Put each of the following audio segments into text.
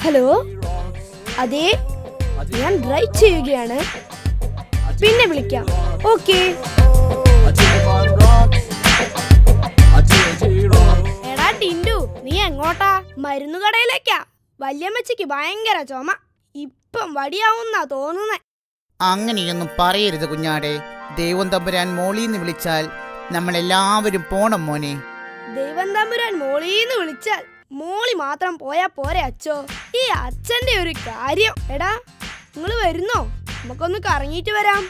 Hello അതെ ഞാൻ drive ചെയ്യുകയാണ്. പിന്നെ വിളിക്കാം. ഓക്കെ. എടാ ടിൻഡു നീ എങ്ങോട്ടാ? മരുന്നു കടയിലേക്കാ. വല്യമ്മച്ചയ്ക്ക് ഭയങ്കര ചുമ. ഇപ്പം വടിയാവുന്നാ തോന്നുന്നേ. അങ്ങനെയൊന്നും പറയരുത് കുഞ്ഞാടെ. ദൈവം തമ്പുരാൻ മോളിന്ന് വിളിച്ചാൽ നമ്മളെല്ലാവരും പോണം മോനെ. ദൈവം തമ്പുരാൻ മോളീന്ന് വിളിച്ചാൽ മോളി മാത്രം പോയാ പോരെ അച്ചോ. ഈ അച്ഛന്റെ ഒരു കാര്യം. എടാ നിങ്ങൾ വരുന്നോ? നമുക്കൊന്ന് കറങ്ങിയിട്ട് വരാം.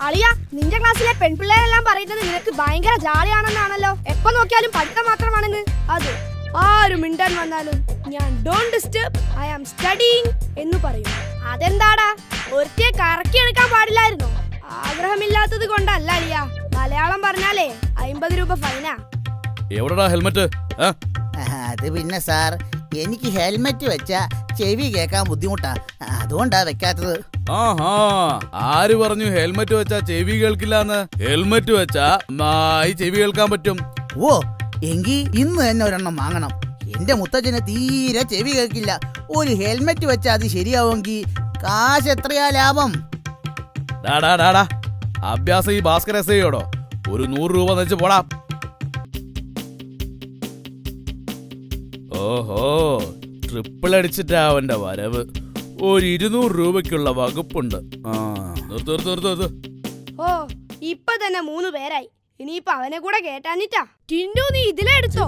അളിയ നിന്റെ ക്ലാസ്സിലെ പെൺപിള്ളേരെല്ലാം പറയുന്നത് നിനക്ക് ഭയങ്കര ജാളിയാണെന്നാണല്ലോ. എപ്പോ നോക്കിയാലും പഠിത്തം മാത്രമാണെന്ന്. അത് ആരും മിണ്ടാൻ വന്നാലും ഞാൻ don't disturb I am studying എന്ന് പറയും. അതെന്താടാ? കറക്കി എടുക്കാൻ പാടില്ലായിരുന്നോ? ആഗ്രഹമില്ലാത്തത് കൊണ്ടല്ല അളിയ. മലയാളം പറഞ്ഞാലേ അമ്പത് രൂപ ഫൈനാ. എവിടെടാ ഹെൽമെറ്റ്? ആ? അത് പിന്നെ സാർ എനിക്ക് ഹെൽമെറ്റ് വെച്ച ചെവി കേക്കാൻ ബുദ്ധിമുട്ടാ. അതുകൊണ്ടാ വെക്കാത്തത്. ആഹാ ആര് പറഞ്ഞു ഹെൽമെറ്റ് വെച്ചാ ചെവി കേൾക്കില്ലാന്ന്? ഹെൽമെറ്റ് വെച്ചാ നന്നായി ചെവി കേൾക്കാൻ പറ്റും. ഓ എങ്കി ഇന്ന് തന്നെ ഒരെണ്ണം വാങ്ങണം. എന്റെ മുത്തച്ഛന് തീരെ ചെവി കേൾക്കില്ല. ഒരു ഹെൽമെറ്റ് വെച്ചാ അത് ശരിയാവുമെങ്കിൽ കാശ് എത്രയാ ലാഭം? ഡാടാ ഡാടാ അഭ്യാസം ഈ ഭാസ്കർ എസ് ഐയോടോ ഒരു നൂറ് രൂപ വെച്ച് പോടാ. ഓഹോ ട്രിപ്പിൾ അടിച്ചിട്ടാ അവന്റെ വരവ്. ഒരു ഇരുന്നൂറ് രൂപയ്ക്കുള്ള വകുപ്പുണ്ട്. ആ നിർത്ത് നിർത്ത് നിർത്ത് നിർത്ത് ഓ ഇപ്പൊ തന്നെ മൂന്ന് പേരായി. ഇനിയിപ്പൊ അവനെ കൂടെ കേട്ടാനിട്ടാ ടിൻഡോ നീ ഇതിലെടുത്തോ